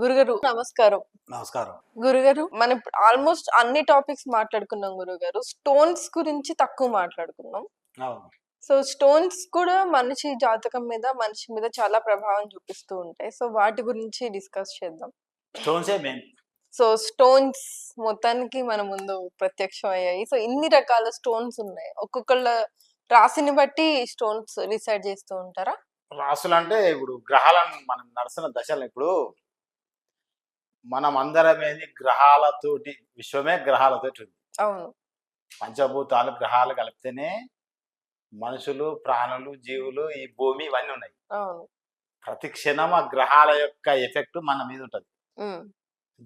గురుగారు నమస్కారం. నమస్కారం. గురుగారు మనం ఆల్మోస్ట్ అన్ని టాపిక్స్ మాట్లాడుకున్నాం గురుగారు. స్టోన్స్ గురించి తక్కువ మాట్లాడుకున్నాం. సో స్టోన్స్ కూడా మనిషి జాతకం మీద మనిషి మీద చాలా ప్రభావం చూపిస్తూ ఉంటాయి. సో వాటి గురించి డిస్కస్ చేద్దాం. స్టోన్సే సో స్టోన్స్ మొత్తానికి మన ముందు ప్రత్యక్షం అయ్యాయి సో ఇన్ని రకాల స్టోన్స్ ఉన్నాయి. ఒక్కొక్కళ్ళ రాశిని బట్టి స్టోన్స్ డిసైడ్ చేస్తూ ఉంటారా? రాసులు అంటే ఇప్పుడు గ్రహాలను మనం నడుస్తున్న దశలు ఇప్పుడు మనం అందరం ఏంది గ్రహాలతోటి విశ్వమే గ్రహాలతోటి ఉంది. అవును. పంచభూతాలు గ్రహాలు కలిపితేనే మనుషులు ప్రాణులు జీవులు ఈ భూమి ఇవన్నీ ఉన్నాయి. ప్రతి క్షణం ఆ గ్రహాల యొక్క ఎఫెక్ట్ మన మీద ఉంటుంది.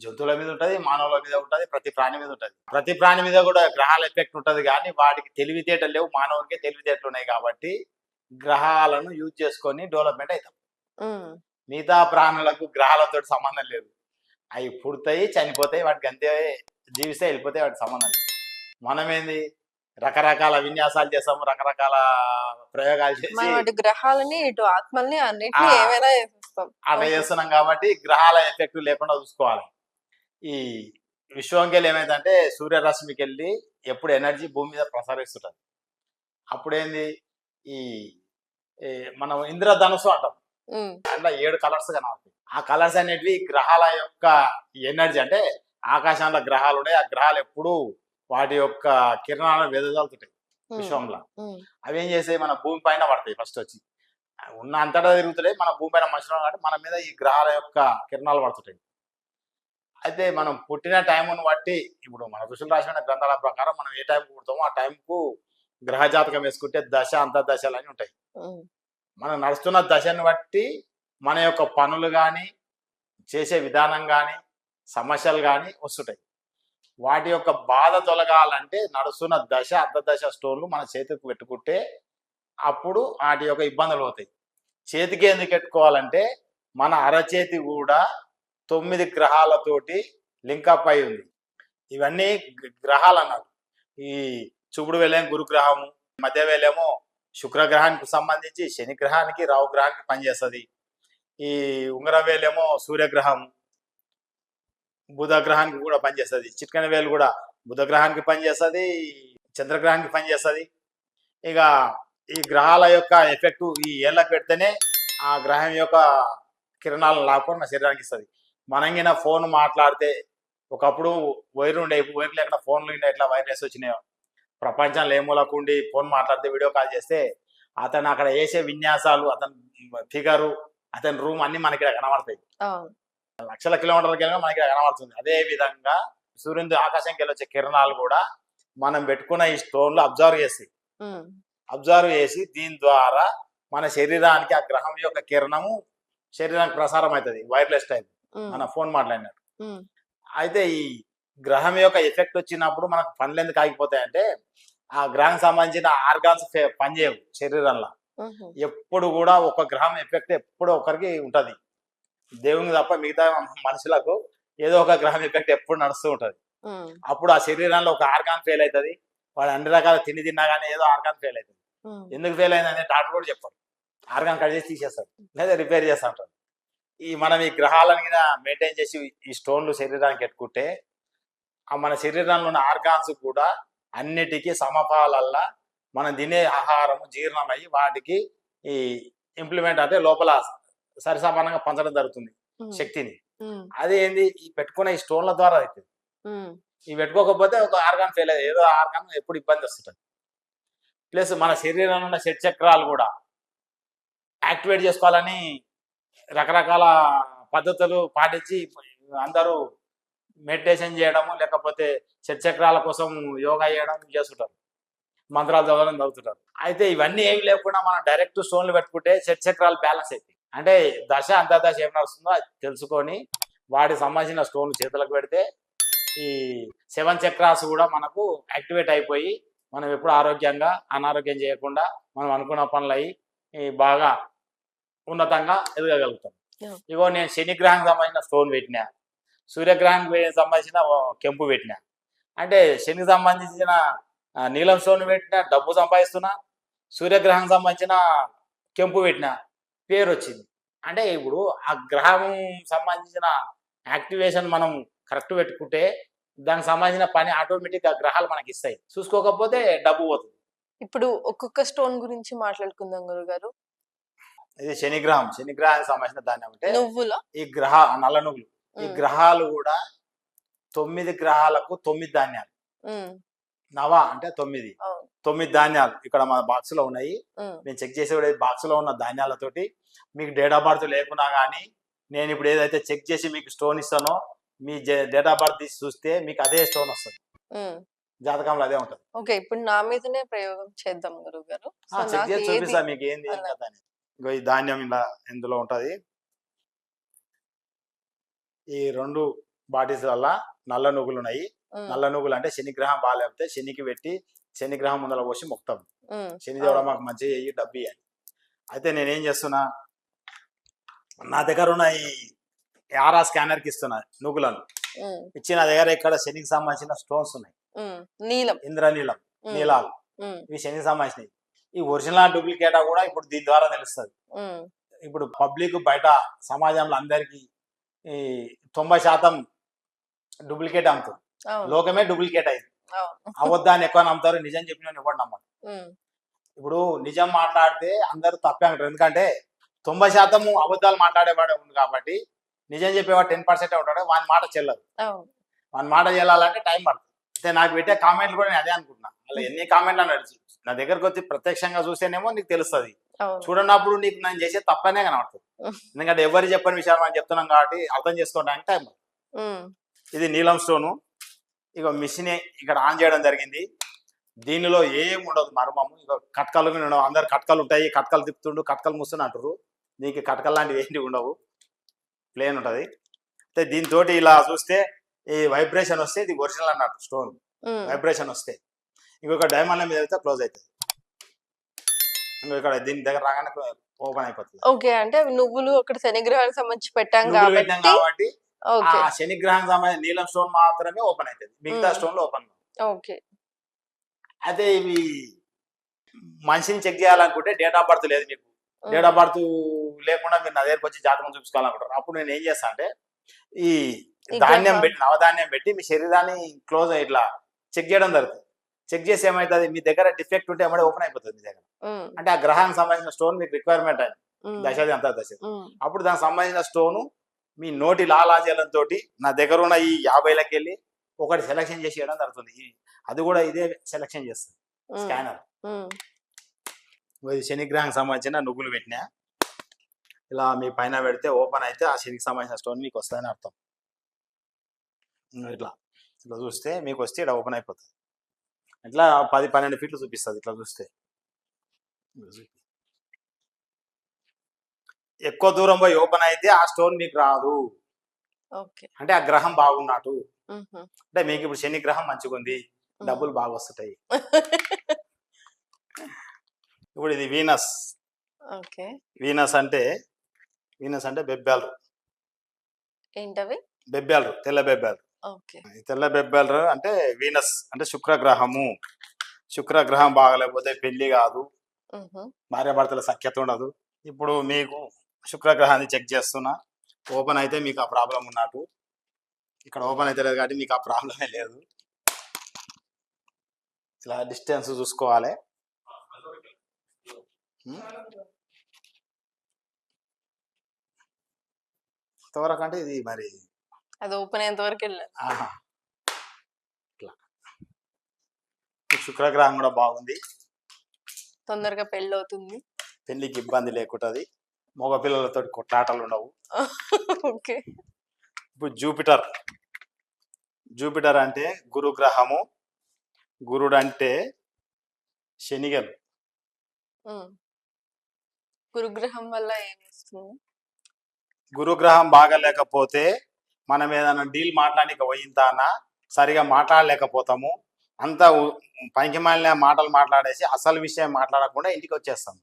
జంతువుల మీద ఉంటుంది మానవుల మీద ఉంటుంది ప్రతి ప్రాణి మీద ఉంటుంది. ప్రతి ప్రాణి మీద కూడా గ్రహాల ఎఫెక్ట్ ఉంటుంది కానీ వాటికి తెలివితేటలు లేవు మానవునికి తెలివితేటలు ఉన్నాయి కాబట్టి గ్రహాలను యూజ్ చేసుకొని డెవలప్మెంట్ అవుతాం మిగతా ప్రాణులకు గ్రహాలతో సంబంధం లేదు. అవి పుడతాయి చనిపోతాయి వాటికి అంతే జీవిస్తే వెళ్ళిపోతాయి వాటికి సంబంధం లేదు మనం ఏంది రకరకాల విన్యాసాలు చేస్తాము రకరకాల ప్రయోగాలు చేసి అటు గ్రహాలని ఇటు ఆత్మల్ని అన్నిటిని ఆ. ఏమైనా చేస్తాం అట్లా చేస్తున్నాం కాబట్టి గ్రహాల ఎఫెక్ట్ లేకుండా చూసుకోవాలి. ఈ విశ్వంకెళ్ళి ఏమైందంటే సూర్యరశ్మికి వెళ్ళి ఎప్పుడు ఎనర్జీ భూమి మీద ప్రసరిస్తుంటుంది. అప్పుడేంది? ఈ మనం ఇంద్రధనుసు అంటాం. అట్లా ఏడు కలర్స్ కనబడతాయి. ఆ కలర్స్ అనేటివి గ్రహాల యొక్క ఎనర్జీ అంటే ఆకాశంలో గ్రహాలు ఉన్నాయి. ఆ గ్రహాలు ఎప్పుడు వాటి యొక్క కిరణాలను వెదజల్లుతుంటాయి ఉమ్, విశ్వంలో. అవి ఏం చేస్తాయి? మన భూమి పైన పడతాయి ఫస్ట్ వచ్చి. ఉన్న అంతటా తిరుగుతున్నాయి మన భూమి పైన మనుషులు కాబట్టి మన మీద ఈ గ్రహాల యొక్క కిరణాలు పడుతుంటాయి. అయితే మనం పుట్టిన టైంను బట్టి ఇప్పుడు మన ఋషులు రాసిన గ్రంథాల ప్రకారం మనం ఏ టైంకు పుడతామో ఆ టైంకు గ్రహ జాతకం వేసుకుంటే దశ అంతర్దశలు అని ఉంటాయి. మనం నడుస్తున్న దశను బట్టి మన యొక్క పనులు కానీ చేసే విధానం కానీ సమస్యలు కానీ వస్తుంటాయి. వాటి యొక్క బాధ తొలగాలంటే నడుస్తున్న దశ అర్ధదశ స్టోన్లు మన చేతికి పెట్టుకుంటే అప్పుడు వాటి యొక్క ఇబ్బందులు అవుతాయి. చేతికి ఎందుకు పెట్టుకోవాలంటే మన అరచేతి కూడా తొమ్మిది గ్రహాలతోటి లింకప్ అయి ఉంది. ఇవన్నీ గ్రహాలు అన్నారు. ఈ చూపుడు వేలేమో గురుగ్రహము మధ్య వేలేమో శుక్రగ్రహానికి సంబంధించి శని గ్రహానికి రావు గ్రహానికి పనిచేస్తుంది. ఈ ఉంగరం వేలేమో సూర్యగ్రహం బుధగ్రహానికి కూడా పనిచేస్తుంది. చిట్కన వేలు కూడా బుధగ్రహానికి పనిచేస్తుంది చంద్రగ్రహానికి పనిచేస్తుంది. ఇక ఈ గ్రహాల యొక్క ఎఫెక్ట్ ఈ ఏళ్ళకు పెడితేనే ఆ గ్రహం యొక్క కిరణాలను లాక్కొని మన శరీరానికి ఇస్తుంది. మనంగిన ఫోన్ మాట్లాడితే ఒకప్పుడు వైర్ ఉండే వైర్ లేకుండా ఫోన్లు ఉండే ఎట్లా వైర్లెస్ వచ్చినాయో. ప్రపంచంలో ఏ మూలకుండి ఫోన్ మాట్లాడితే వీడియో కాల్ చేస్తే అతను అక్కడ వేసే విన్యాసాలు అతని ఫిగరు అతని రూమ్ అన్ని మనకి ఇక్కడ కనబడతాయి. లక్షల కిలోమీటర్లకి వెళ్ళినా మనకి ఇక్కడ కనబడుతుంది. అదే విధంగా సూర్యుని ఆకాశంకి వచ్చే కిరణాలు కూడా మనం పెట్టుకున్న ఈ స్టోన్లు అబ్జర్వ్ ఉమ్, అబ్జర్వ్ చేసి దీని ద్వారా మన శరీరానికి ఆ గ్రహం యొక్క కిరణము శరీరానికి ప్రసారం అవుతుంది వైర్లెస్ టైప్. మన ఫోన్ మాట్లాడినట్టు. అయితే ఈ గ్రహం యొక్క ఎఫెక్ట్ వచ్చినప్పుడు మనకు పనులు ఎందుకు ఆగిపోతాయంటే ఆ గ్రహం సంబంధించిన ఆర్గాన్స్ పనిచేయవు శరీరంలో. ఎప్పుడు కూడా ఒక గ్రహం ఎఫెక్ట్ ఎప్పుడు ఒకరికి ఉంటది. దేవునికి తప్ప మిగతా మనుషులకు ఏదో ఒక గ్రహం ఎఫెక్ట్ ఎప్పుడు నడుస్తూ ఉంటది. అప్పుడు ఆ శరీరంలో ఒక ఆర్గాన్ ఫెయిల్ అవుతుంది వాడు అన్ని రకాల తిండి తిన్నా కానీ ఏదో ఆర్గాన్ ఫెయిల్ అవుతుంది ఎందుకు ఫెయిల్ అయిందని డాక్టర్ కూడా చెప్పారు ఆర్గాన్ కట్ చేసి తీసేస్తారు. లేదా రిపేర్ చేస్తూ ఉంటారు. ఈ మనం ఈ గ్రహాలను మెయింటైన్ చేసి ఈ స్టోన్లు శరీరానికి పెట్టుకుంటే మన శరీరంలో ఉన్న ఆర్గాన్స్ కూడా అన్నిటికీ సమపాలల్లా మనం తినే ఆహారం జీర్ణమయ్యి వాటికి ఈ ఇంప్లిమెంట్ అంటే లోపల సరిసమానంగా పంచడం జరుగుతుంది శక్తిని. అది ఏంది? ఈ పెట్టుకున్న ఈ స్టోన్ల ద్వారా అవుతుంది ఉమ్, ఇవి పెట్టుకోకపోతే ఒక ఆర్గాన్ ఫెయిల్ అయ్యేది ఏదో ఆర్గాన్ ఎప్పుడు ఇబ్బంది వస్తుంటుంది. ప్లస్ మన శరీరంలో ఉన్న షట్ చక్రాలు కూడా యాక్టివేట్ చేసుకోవాలని రకరకాల పద్ధతులు పాటించి అందరూ మెడిటేషన్ చేయడము లేకపోతే షట్ చక్రాల కోసం యోగా చేయడం చేస్తుంటారు. మంత్రాలు చదవడం చదువుతుంటారు. అయితే ఇవన్నీ ఏమి లేకుండా మనం డైరెక్ట్ స్టోన్లు పెట్టుకుంటే షట్ చక్రాలు బ్యాలెన్స్ అవుతాయి అంటే దశ అంతర్దశ ఏం నడుస్తుందో అది తెలుసుకొని వాటికి సంబంధించిన స్టోన్లు చేతులకు పెడితే ఈ సెవెన్ చక్రాస్ కూడా మనకు యాక్టివేట్ అయిపోయి మనం ఎప్పుడు ఆరోగ్యంగా అనారోగ్యం చేయకుండా మనం అనుకున్న పనులు అయ్యి బాగా ఉన్నతంగా ఎదగలుగుతాం. ఇగో నేను శని గ్రహానికి సంబంధించిన స్టోన్ పెట్టినా. సూర్యగ్రహానికి సంబంధించిన కెంపు పెట్టినా. అంటే శనికి సంబంధించిన ఆ, నీలం స్టోన్ పెట్టినా డబ్బు సంపాదిస్తున్నా సూర్యగ్రహం సంబంధించిన కెంపు పెట్టిన పేరు వచ్చింది. అంటే ఇప్పుడు ఆ గ్రహం సంబంధించిన యాక్టివేషన్ మనం కరెక్ట్ పెట్టుకుంటే దానికి సంబంధించిన పని ఆటోమేటిక్గా గ్రహాలు మనకి ఇస్తాయి. చూసుకోకపోతే డబ్బు పోతుంది. ఇప్పుడు ఒక్కొక్క స్టోన్ గురించి మాట్లాడుకుందాం గురుగారు. ఇది శనిగ్రహం. శనిగ్రహానికి సంబంధించిన ధాన్యం అంటే నువ్వులో? ఈ గ్రహ నల్ల నువ్వులు. ఈ గ్రహాలు కూడా తొమ్మిది గ్రహాలకు తొమ్మిది ధాన్యాలు. నవ అంటే తొమ్మిది. తొమ్మిది ధాన్యాలు ఇక్కడ మన బాక్స్లో ఉన్నాయి నేను చెక్ చేసే బాక్స్లో ఉన్న ధాన్యాలతోటి మీకు డేట్ ఆఫ్ బర్త్ లేకున్నా కానీ నేను ఇప్పుడు ఏదైతే చెక్ చేసి మీకు స్టోన్ ఇస్తానో మీ డేట్ ఆఫ్ బర్త్ తీసి చూస్తే మీకు అదే స్టోన్ వస్తుంది. జాతకంలో అదే ఉంటుంది. ఓకే ఇప్పుడు నా మీదనే ప్రయోగం చేద్దాం గురువు గారు చూపిస్తా మీకు ఏంది ఈ ధాన్యం ఇలా ఇందులో ఉంటది. ఈ రెండు బాటిల్స్ వల్ల నల్ల నువ్వులు ఉన్నాయి. నల్ల నువ్వులు అంటే శనిగ్రహం బాగాలేకపోతే శనికి పెట్టి శనిగ్రహం ముందర పోసి మొక్తాం. ఉమ్, శని దేవుడు అవును. మాకు మంచిగా చెయ్యి డబ్బు ఇయ్యాలి. అయితే నేనేం చేస్తున్నా? నా దగ్గర ఉన్న ఈ ఆరా స్కానర్కి ఇస్తున్నా నువ్వులను. ఇచ్చి నా దగ్గర ఇక్కడ శనికి సంబంధించిన స్టోన్స్ ఉన్నాయి. నీలం. ఇంద్రనీలం నీలాలు. ఇవి శనికి సంబంధించినవి. ఈ ఒరిజినల్ డూప్లికేటా కూడా ఇప్పుడు దీని ద్వారా తెలుస్తుంది. ఇప్పుడు పబ్లిక్ బయట సమాజంలో అందరికి ఈ తొంభై శాతం డూప్లికేట్ అమ్ముతారు అవును. లోకమే డూప్లికేట్ అయింది. అవును. అబద్ధాన్ని ఎక్కువ నమ్ముతారు నిజం చెప్పిన ఎవరు నమ్మరు. ఇప్పుడు నిజం మాట్లాడితే అందరూ తప్పే అంటారు. ఎందుకంటే తొంభై శాతము అబద్ధాలు మాట్లాడేవాడే ఉంది కాబట్టి నిజం చెప్పేవాడు టెన్ పర్సెంట్ ఉంటాడు వాని మాట చెల్లదు. వాని మాట చెల్లాలంటే టైం పడుతుంది. అయితే నాకు పెట్టే కామెంట్లు కూడా నేను అదే అనుకుంటున్నా. అలా ఎన్ని కామెంట్లు అని నడిచి. నా దగ్గరకు వచ్చి ప్రత్యక్షంగా చూస్తేనేమో నీకు తెలుస్తుంది. చూడనప్పుడు నీకు నేను చేసే తప్పనే కనబడుతుంది. ఎందుకంటే ఎవరు చెప్పని విషయాలు మనం చెప్తున్నాం కాబట్టి అర్థం చేసుకోవడానికి టైం ఇది నీలం స్టోను. ఇక మిషన్ ఇక్కడ ఆన్ చేయడం జరిగింది. దీనిలో ఏం ఉండదు మర్మము. ఇక కట్కలు ఉండవు. అందరు కట్కలు ఉంటాయి. కట్కలు తిప్పుతుండు కట్కలు మూస్తున్న అంటారు దీనికి కట్కలు లాంటివి ఏంటి ఉండవు. ప్లేన్ ఉంటుంది. అయితే దీంతో ఇలా చూస్తే ఈ వైబ్రేషన్ వస్తే ఇది ఒరిజినల్ అన్నట్టు స్టోన్. వైబ్రేషన్ వస్తే. ఇంకొక డైమండ్ మీద అయితే క్లోజ్ అవుతుంది ఇంకో ఇక్కడ దీని దగ్గర రాగానే ఓపెన్ అయిపోతుంది. ఓకే అంటే నువ్వులు అక్కడ శనిగ్రహానికి సంబంధించి పెట్టాం పెట్టాం కాబట్టి ఆ ఓకే. శనిగ్రహం సంబంధించిన నీలం స్టోన్ మాత్రమే ఓపెన్ అవుతుంది మిగతా. స్టోన్లు ఓపెన్ ఓకే. అయితే ఇవి మనిషిని చెక్ చేయాలనుకుంటే డేట్ ఆఫ్ బర్త్ లేదు మీకు. డేట్ ఆఫ్ బర్త్ లేకుండా మీరు నా దగ్గరకు వచ్చి జాతకం చూపించుకోవాలనుకుంటారు అప్పుడు నేను ఏం చేస్తా అంటే ఈ ధాన్యం. పెట్టి నవధాన్యం పెట్టి మీ శరీరాన్ని క్లోజ్ ఇట్లా చెక్ చేయడం జరుగుతుంది. చెక్ చేసి ఏమవుతుంది మీ దగ్గర డిఫెక్ట్ ఉంటే ఏమైనా ఓపెన్ అయిపోతుంది మీ దగ్గర. అంటే ఆ గ్రహానికి సంబంధించిన స్టోన్ మీకు రిక్వైర్మెంట్ ఉమ్, దశది అంత దశది ఉమ్, అప్పుడు దానికి సంబంధించిన స్టోను మీ నోటి లాలాజలంతో నా దగ్గర ఉన్న ఈ యాభైలకి వెళ్ళి ఒకటి సెలెక్షన్ చేసి ఇవ్వడం జరుగుతుంది. అది కూడా ఇదే సెలెక్షన్ చేస్తుంది. స్కానర్. ఇది శనిగ్రహానికి సంబంధించిన నువ్వులు పెట్టినా ఇలా మీ పైన పెడితే ఓపెన్ అయితే ఆ శనికి సంబంధించిన స్టోన్ మీకు వస్తుందని అర్థం. ఇట్లా. ఇట్లా చూస్తే మీకు వస్తే ఇక్కడ ఓపెన్ అయిపోతుంది. ఇట్లా పది పన్నెండు ఫీట్లు చూపిస్తుంది ఇట్లా చూస్తే. ఎక్కువ దూరం పోయి ఓపెన్ అయితే ఆ స్టోన్ మీకు రాదు. అంటే ఆ గ్రహం బాగున్నట్టు. అంటే మీకు ఇప్పుడు శని గ్రహం మంచిగా ఉంది. డబ్బులు బాగా వస్తుంటాయి. ఇప్పుడు ఇది వీనస్. ఓకే. వీనస్ అంటే వీనస్ అంటే బెబ్బాలు. ఏంటవి? బెబ్బాలు తెల్ల బెబ్బాలు. తెల్ల బెబ్బాలు అంటే వీనస్ అంటే శుక్రగ్రహము. శుక్రగ్రహం బాగలేకపోతే పెళ్ళి కాదు. భార్యాభర్తల సఖ్యత ఉండదు. ఇప్పుడు మీకు శుక్రగ్రహాన్ని చెక్ చేస్తున్నా. ఓపెన్ అయితే మీకు ఆ ప్రాబ్లం ఉన్నట్టు. ఇక్కడ ఓపెన్ అయితే లేదు కాబట్టి మీకు ఆ ప్రాబ్లమే లేదు. ఇలా డిస్టెన్స్ చూసుకోవాలి. ఉం? ఎంతవరకు అంటే ఇది మరి అది ఓపెన్ అయ్యేంత వరకు వెళ్ళాను ఈ శుక్రగ్రహం కూడా బాగుంది. తొందరగా పెళ్ళి అవుతుంది పెళ్ళికి ఇబ్బంది లేకుంటది మగ పిల్లలతో కొట్లాటలు ఉండవు. ఓకే. ఇప్పుడు జూపిటర్. జూపిటర్ అంటే గురుగ్రహము గురుడు అంటే శనిగలు. గురుగ్రహం వల్ల ఏం వస్తుంది గురుగ్రహం బాగలేకపోతే మనం ఏదైనా డీల్ మాట్లాడడానికి పోయిందానా సరిగా మాట్లాడలేకపోతాము అంత పనికి మాలిన మాటలు మాట్లాడేసి అసలు విషయం మాట్లాడకుండా ఇంటికి వచ్చేస్తాం.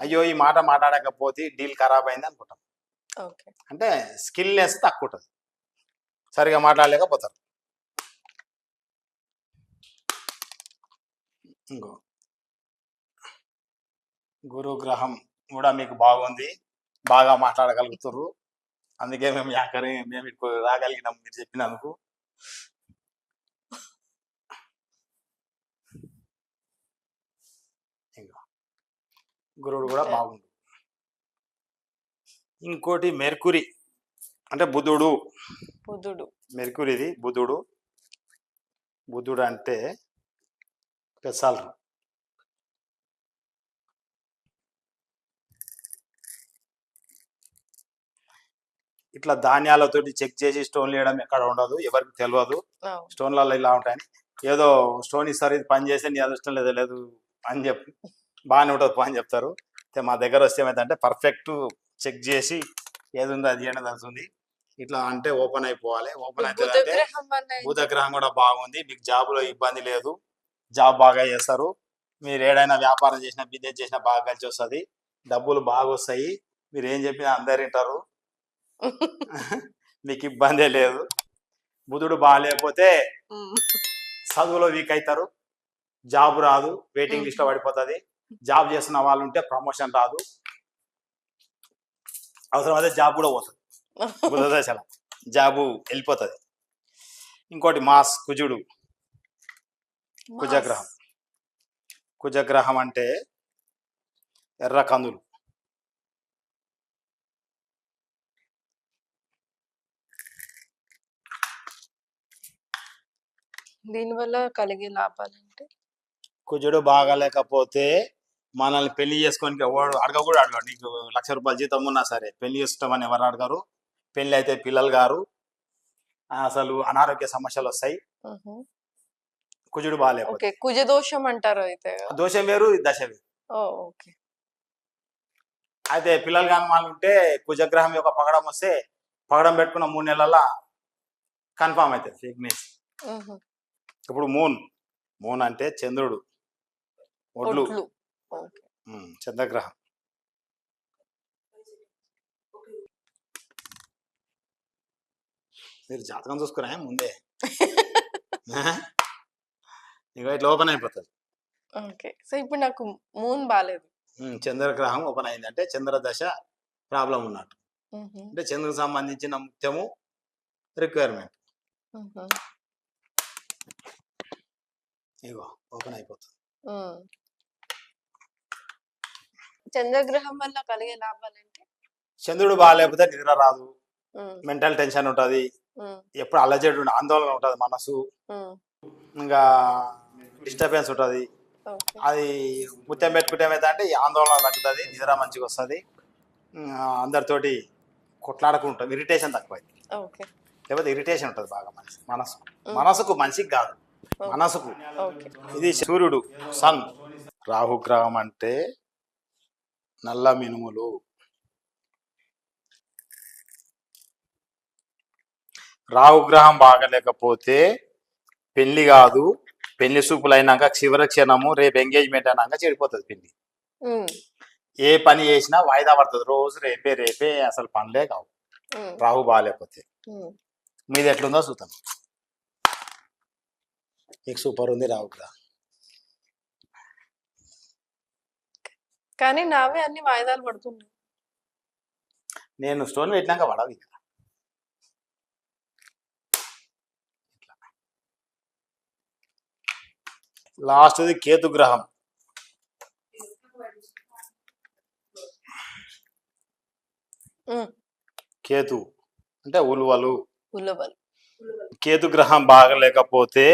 అయ్యో ఈ మాట మాట్లాడకపోతే డీల్ ఖరాబ్ అయింది అనుకుంటాం. అంటే స్కిల్నెస్ తక్కువ ఉంటుంది సరిగా మాట్లాడలేకపోతారు. ఇంకో. గురుగ్రహం కూడా మీకు బాగుంది. బాగా మాట్లాడగలుగుతారు అందుకే మేము యాకరి మేము ఇప్పుడు రాగలిగినాం మీరు చెప్పినందుకు. గురువుడు కూడా బాగుండు. ఇంకోటి మెర్కురి. అంటే బుధుడు. బుధుడు. మెర్కురిది బుధుడు. బుధుడు అంటే పెసలు ఇట్లా ధాన్యాలతోటి చెక్ చేసి స్టోన్ వేయడం ఎక్కడ ఉండదు ఎవరికి తెలియదు. స్టోన్లలో ఇలా ఉంటాయని. ఏదో స్టోన్ ఇస్తారు ఇది పని చేస్తే నీ అదృష్టం లేదు లేదు అని చెప్పి బాగానే ఉంటుంది అని చెప్తారు. అయితే మా దగ్గర వస్తే ఏమైందంటే పర్ఫెక్ట్ చెక్ చేసి ఏది ఉందో అది చేయడం తెలుస్తుంది ఇట్లా అంటే ఓపెన్ అయిపోవాలి. ఓపెన్ బుధ అవుతుంది అంటే గ్రహం వల్ల ఏం- బుధ గ్రహం కూడా బాగుంది. మీకు జాబ్లో ఇబ్బంది లేదు. జాబ్ బాగా చేస్తారు. మీరు ఏడైనా వ్యాపారం చేసినా బిజినెస్ చేసినా బాగా కలిసి వస్తుంది. డబ్బులు బాగా వస్తాయి. మీరు ఏం చెప్పినా అందరు వింటారు. మీకు ఇబ్బందే లేదు. బుధుడు బాగాలేకపోతే. చదువులో వీక్ అవుతారు జాబ్ రాదు. వెయిటింగ్ లిస్ట్లో పడిపోతుంది. జాబ్ చేస్తున్న వాళ్ళు ఉంటే ప్రమోషన్ రాదు. అవసరమైతే జాబ్ కూడా పోతుంది. బుధ దశల జాబు వెళ్ళిపోతుంది. ఇంకోటి మాస్ కుజుడు. కుజగ్రహం. కుజగ్రహం అంటే ఎర్ర కందులు. దీనివల్ల కలిగే లాభాలంటే? కుజుడు బాగాలేకపోతే మనల్ని పెళ్ళి చేసుకోనికి ఎవడు అడగ కూడా అడగడు. నీకు లక్ష రూపాయల జీతం ఉన్నా సరే పెళ్ళి చేసుకోమని ఎవరు అడగరు. పెళ్ళి అయితే పిల్లలు గారు. అసలు అనారోగ్య సమస్యలు వస్తాయి. కుజుడు బాగాలేకపోతే. ఓకే. కుజ దోషం అంటారు అయితే. దోషం వేరు దశ వేరు. ఓకే. అయితే పిల్లలు కాని వాళ్ళు ఉంటే కుజగ్రహం యొక్క పగడం వస్తే పగడం పెట్టుకున్న మూడు నెలల కన్ఫామ్ అవుతుంది ఫిక్నెస్ ఉహు. ఇప్పుడు మూన్ మూన్ అంటే చంద్రుడు. ఒడ్లు. చంద్రగ్రహం. మీరు జాతకం చూసుకురా ముందే. ఇక ఇట్లా ఓపెన్ అయిపోతుంది. ఓకే. సో ఇప్పుడు నాకు మూన్ బాగాలేదు చంద్రగ్రహం ఓపెన్ అయిందంటే చంద్రదశ ప్రాబ్లం ఉన్నట్టు. అంటే చంద్రుకు సంబంధించిన ముఖ్యము రిక్వైర్మెంట్. ఇగో ఓపెన్ అయిపోతుంది. చంద్రగ్రహం వల్ల కలిగే లాభాలంటే? చంద్రుడు బాగాలేకపోతే నిద్ర రాదు. మెంటల్ టెన్షన్ ఉంటుంది. ఎప్పుడు అల్లజడి ఉండ- ఆందోళన ఉంటుంది మనసు. ఇంకా డిస్టర్బెన్స్ ఉంటుంది. అది ముత్యం పెట్టుకుంటే ఈ ఆందోళన తగ్గుతుంది నిద్ర మంచిగా వస్తుంది. అందరితోటి కొట్లాడుకుంటాం. ఇరిటేషన్ తక్కువ లేకపోతే ఇరిటేషన్ ఉంటుంది బాగా మనసు. మనసు మనసుకు మనిషికి కాదు. మనసుకు. ఇది సూర్యుడు సన్. రాహుగ్రహం అంటే నల్ల మినుములు. రాహుగ్రహం బాగలేకపోతే పెళ్ళి కాదు. పెళ్ళి సూపులు అయినాక చివరి క్షణము రేపు ఎంగేజ్మెంట్ అయినాక చెడిపోతుంది పెళ్ళి. ఏ పని చేసినా వాయిదా పడుతుంది. రోజు రేపే రేపే అసలు పనులే కావు. రాహు బాగాలేకపోతే. మీది ఎట్లుందో చూద్దాం. మీకు సూపర్ ఉంది రాహుగ్రహం కానీ నావే అన్ని వాయిదాలు పడుతున్నాయి. నేను స్టోన్ పెట్టినాక పడవి. లాస్ట్ది కేతు గ్రహం. కేతు. అంటే ఉలువలు. ఉలవలు. కేతు గ్రహం బాగలేకపోతే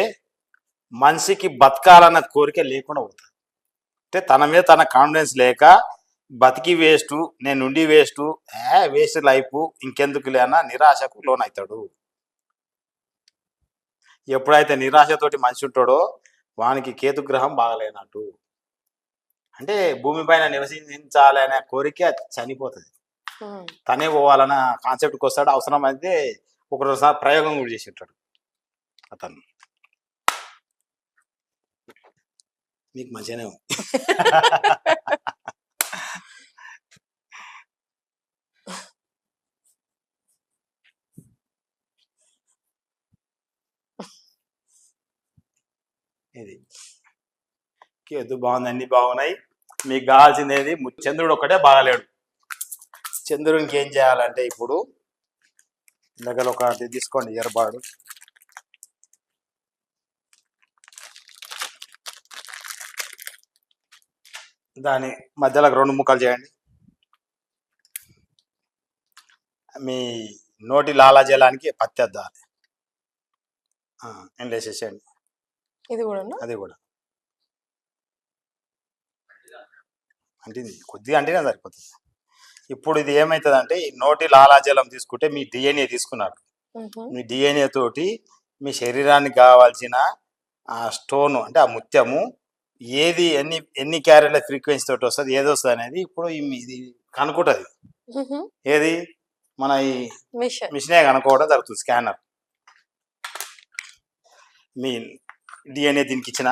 మనిషికి బతకాలన్న కోరిక లేకుండా పోతుంది. అంటే తన మీద తన కాన్ఫిడెన్స్ లేక బతికి వేస్ట్ నేను ఉండి వేస్ట్ ఏ వేస్ట్ లైఫ్ ఇంకెందుకు లేనా నిరాశకు లోనవుతాడు ఎప్పుడైతే నిరాశతోటి మనిషి ఉంటాడో వానికి కేతు గ్రహం బాగలేనట్టు. అంటే భూమిపైన నివసించాలి అనే కోరిక చనిపోతుంది. తనే పోవాలన్న కాన్సెప్ట్కి వస్తాడు. అవసరం అయితే ఒకరోసారి ప్రయోగం కూడా చేసి ఉంటాడు అతను. మీకు మంచిగానే ఉంది. ఇది కేతు బాగుంది అన్ని బాగున్నాయి. మీకు కావాల్సింది చంద్రుడు ఒక్కటే బాగాలేడు. చంద్రునికి ఏం చేయాలంటే ఇప్పుడు దగ్గర ఒకటి తీసుకోండి ఇయర్బాడు దాని మధ్యలో రెండు ముక్కలు చేయండి. మీ నోటి లాలాజలానికి పత్తి అద్దాలి. ఎండ్ వేసేసేయండి ఇది కూడా అది కూడా. అంటింది. కొద్దిగా అంటేనే సరిపోతుంది. ఇప్పుడు ఇది ఏమవుతుంది ఈ నోటి లాలాజలం తీసుకుంటే మీ డిఎన్ఏ తీసుకున్నారు. మీ డిఎన్ఏ తోటి మీ శరీరానికి కావాల్సిన ఆ స్టోన్ అంటే ఆ ముత్యము ఏది ఎన్ని ఎన్ని క్యారెట్ల ఫ్రీక్వెన్సీ తోటి వస్తుంది ఏది వస్తుంది అనేది ఇప్పుడు ఇది కనుక్కుంటుంది. ఏది? మన ఈ మిషన్. కనుక్కోవడం జరుగుతుంది స్కానర్. మీ డిఎన్ఏ దీనికి ఇచ్చిన.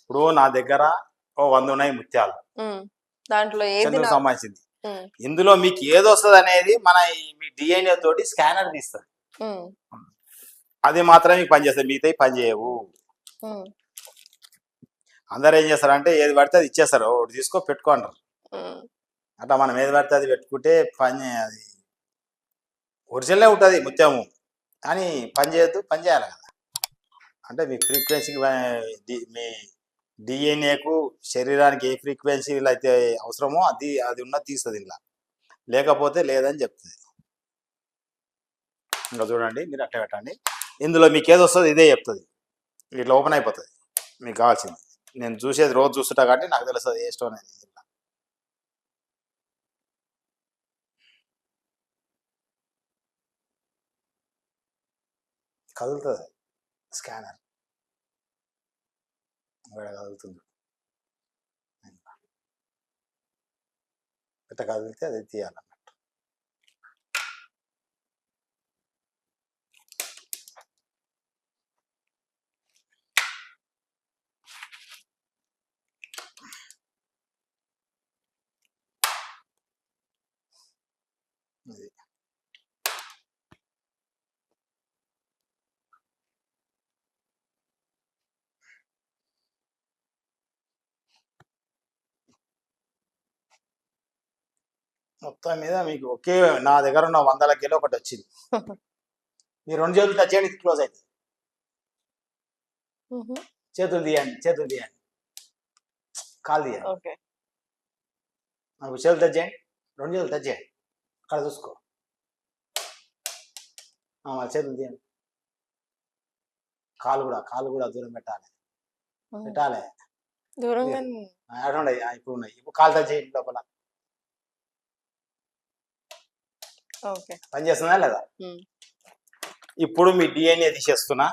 ఇప్పుడు నా దగ్గర ఓ వంద ఉన్నాయి ముత్యాలు. దాంట్లో సంబంధించింది. ఇందులో మీకు ఏది వస్తుంది అనేది మన మీ డిఎన్ఏ తోటి స్కానర్ తీస్తుంది. అది మాత్రమే మీకు పనిచేస్తుంది మిగతాయి పని చేయవు ఉమ్, అందరు ఏం చేస్తారంటే ఏది పడితే అది ఇచ్చేస్తారు. ఒకటి తీసుకో పెట్టుకో అంటారు. అట్లా మనం ఏది పడితే అది పెట్టుకుంటే పని అది ఒరిజినలే ఉంటుంది ముత్యము కానీ పని చేయొద్దు పని చేయాలి కదా. అంటే మీ ఫ్రీక్వెన్సీకి మీ డిఎన్ఏకు శరీరానికి ఏ ఫ్రీక్వెన్సీలు అయితే అవసరమో అది అది ఉన్నది తీస్తుంది ఇలా లేకపోతే లేదని చెప్తుంది. ఇంకా చూడండి మీరు అట్లా పెట్టండి. ఇందులో మీకు ఏది వస్తుంది ఇదే చెప్తుంది. ఇట్లా ఓపెన్ అయిపోతుంది. మీకు కావాల్సింది. నేను చూసేది రోజు చూస్తుంటా కాబట్టి నాకు తెలుస్తుంది ఏ స్టోన్ అనేది. కదులుతుంది స్కానర్. ఇక్కడ కదులుతుంది. ఇట్లా కదిలితే అది తీయాలి ఇది మొత్తం మీద మీకు ఒకే నా దగ్గర ఉన్న వందల కిలో ఒకటి వచ్చింది. మీరు రెండు చేతులు చేయండి క్లోజ్ అవుతుంది ఉహు, చేతులు తీయండి చేతులు తీయండి. కాలు తీయండి. ఓకే. నాకు చేతులు టచ్ చేయండి రెండు చేతులు టచ్ చేయండి. అక్కడ చూసుకో. చేతులు తీయండి. కాలు కూడా కాలు కూడా దూరం పెట్టాలి. పెట్టాలి. దూరంగా ఇప్పుడు ఉన్నాయి. ఇప్పుడు కాలు టచ్ చేయండి లోపల. ఓకే. పని చేస్తుందా లేదా? ఇప్పుడు మీ డిఎన్ఏ తీసేస్తున్నా.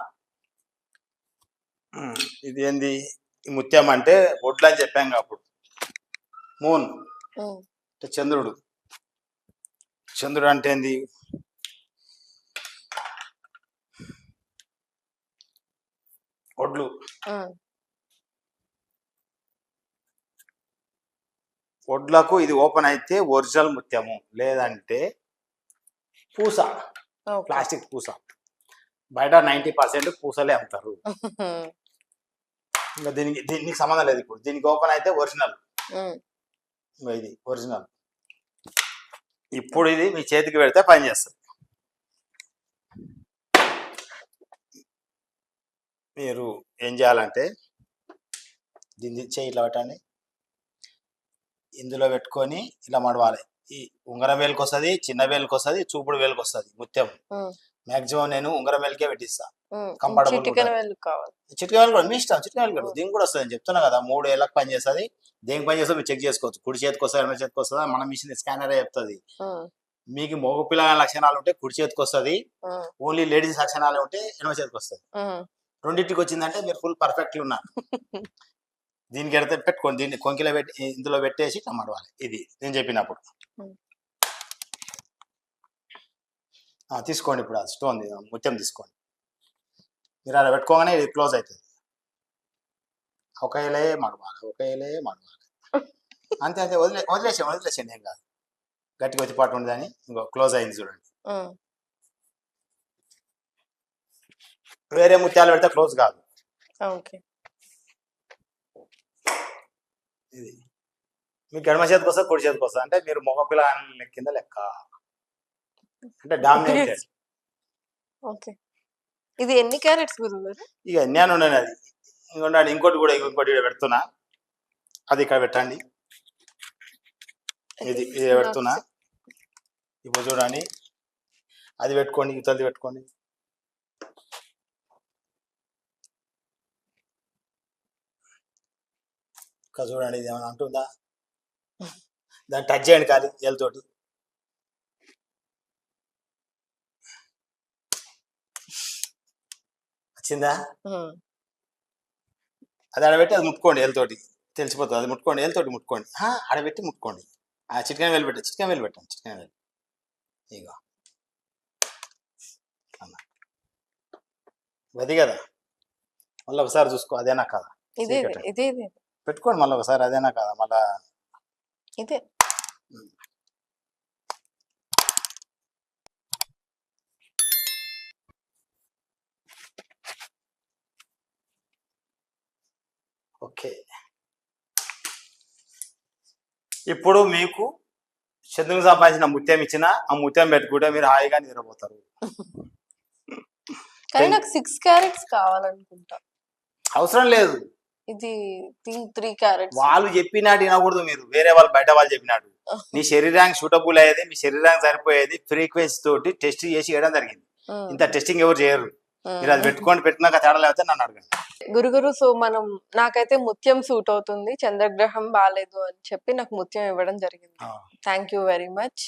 ఇది ఏంది? ముత్యం అంటే ఒడ్లు అని చెప్పాం అప్పుడు. మూన్ అంటే చంద్రుడు. చంద్రుడు అంటే ఏంది? ఒడ్లు. ఒడ్లకు ఇది ఓపెన్ అయితే ఒరిజినల్ ముత్యము. లేదంటే పూస ప్లాస్టిక్ పూస బయట నైంటీ పర్సెంట్ పూసలే అమ్ముతారు. ఇంకా దీనికి దీనికి సంబంధం లేదు ఇప్పుడు. దీనికి ఓపెన్ అయితే ఒరిజినల్. ఇది ఒరిజినల్. ఇప్పుడు ఇది మీ చేతికి పెడితే పని చేస్తుంది. మీరు ఏం చేయాలంటే దీన్ని చేయి ఇట్లా పెట్టండి. ఇందులో పెట్టుకొని ఇలా మడవాలి. ఈ ఉంగరం వేలుకి వస్తుంది చిన్న వేలుకి వస్తుంది చూపుడు వేలుకి వస్తుంది ముత్యం మాక్సిమం నేను ఉంగరం వేలుకే పెట్టిస్తా. ఉమ్, Comfortable చిటికెన ఉంటుంది. వేలు కావాలి. చిటిక వేలు కూడా మీ ఇష్టం చిటిక వేలు కూడా. దీనికి కూడా వస్తుంది చెప్తున్నా కదా మూడు ఏళ్ళకి పని చేస్తుంది. దేనికి పని చేస్తుంది మీరు చెక్ చేసుకోవచ్చు. కుడి చేతికి వస్తుంది ఎడమ చేతికి వస్తుందా? మన మిషన్ స్కానరే చెప్తుంది. మీకు మగ పిల్లల లక్షణాలు ఉంటే కుడి చేతికి వస్తుంది. ఓన్లీ లేడీస్ లక్షణాలు ఉంటే ఎడమ చేతికి వస్తుంది. రెండింటికి వచ్చిందంటే మీరు ఫుల్ పర్ఫెక్ట్లీ ఉన్నారు. దీనికి ఎడితే పెట్టుకోండి. దీన్ని కొంకిలో పెట్టి ఇందులో పెట్టేసి ఇట్లా మడవాలి ఇది నేను చెప్పినప్పుడు. తీసుకోండి ఇప్పుడు. ఆ స్టోన్ ముత్యం తీసుకోండి. మీరు అలా పెట్టుకోగానే ఇది క్లోజ్ అవుతుంది. ఒకేలే మడవాలి ఒకేలే మడవాలి. అంతే అంతే. వదిలే వదిలేసాం వదిలేసాను ఏం కాదు. గట్టిగా వచ్చి పాటు ఉండదని ఇంకో క్లోజ్ అయింది చూడండి. వేరే ముత్యాలు పెడితే క్లోజ్ కాదు. ఓకే ఇది మీకు ఎడమ చేతికి వస్తుంది కుడి చేతికి వస్తుంది అంటే మీరు మగపిల్ల కింద లెక్క. అంటే డామినేటెడ్ ఓకే ఇది ఎన్ని క్యారెట్స్ ఇక నేను ఉన్నాను అది. ఇంకొండి ఇంకోటి కూడా ఇంకోటి పెడుతున్నా. అది ఇక్కడ పెట్టండి. ఇది ఇది పెడుతున్నా. ఇప్పుడు చూడండి. అది పెట్టుకోండి ఇతది పెట్టుకోండి. ఇంకా చూడండి ఇది ఏమైనా అంటుందా దాన్ని టచ్ చేయండి కాదు ఏళ్ళతోటి వచ్చిందా. అది ఆడబెట్టి అది ముట్టుకోండి ఏళ్ళతోటి తెలిసిపోతుంది. అది ముట్టుకోండి ఏళ్ళతోటి ముట్టుకోండి. ఆడబెట్టి ముట్టుకోండి. ఆ చిటికెన్ వెళ్ళి పెట్టండి చిటికెన్ వెళ్ళి పెట్టండి చిటికెన్ వెళ్ళి ఇగో. అన్న అది కదా. మళ్ళీ ఒకసారి చూసుకో అదేనా కదా? పెట్టుకోండి మళ్ళీ ఒకసారి అదేనా కదా? మళ్ళా ఇదే ఓకే ఇప్పుడు మీకు చంద్రుకు సంపాదించిన ముత్యం ఇచ్చిన ఆ ముత్యం పెట్టుకుంటే మీరు హాయిగా నిద్రపోతారు. కానీ నాకు సిక్స్ క్యారెట్స్ కావాలనుకుంటా. అవసరం లేదు. ఇది త్రీ క్యారెట్స్. వాళ్ళు చెప్పినట్టు వినకూడదు మీరు. వేరే వాళ్ళు బయట వాళ్ళు చెప్పినట్టు నీ శరీరానికి సూటబుల్ అయ్యేది మీ శరీరానికి సరిపోయేది ఫ్రీక్వెన్సీ తోటి టెస్ట్ చేసి చేయడం జరిగింది. ఇంత టెస్టింగ్ ఎవరు చేయరు. మీరు అది పెట్టుకోండి పెట్టినాక తేడా లేకపోతే నన్ను అడగండి. గురుగురు సో మనం నాకైతే ముత్యం సూట్ అవుతుంది చంద్రగ్రహం బాగాలేదు అని చెప్పి నాకు ముత్యం ఇవ్వడం జరిగింది. Thank you very much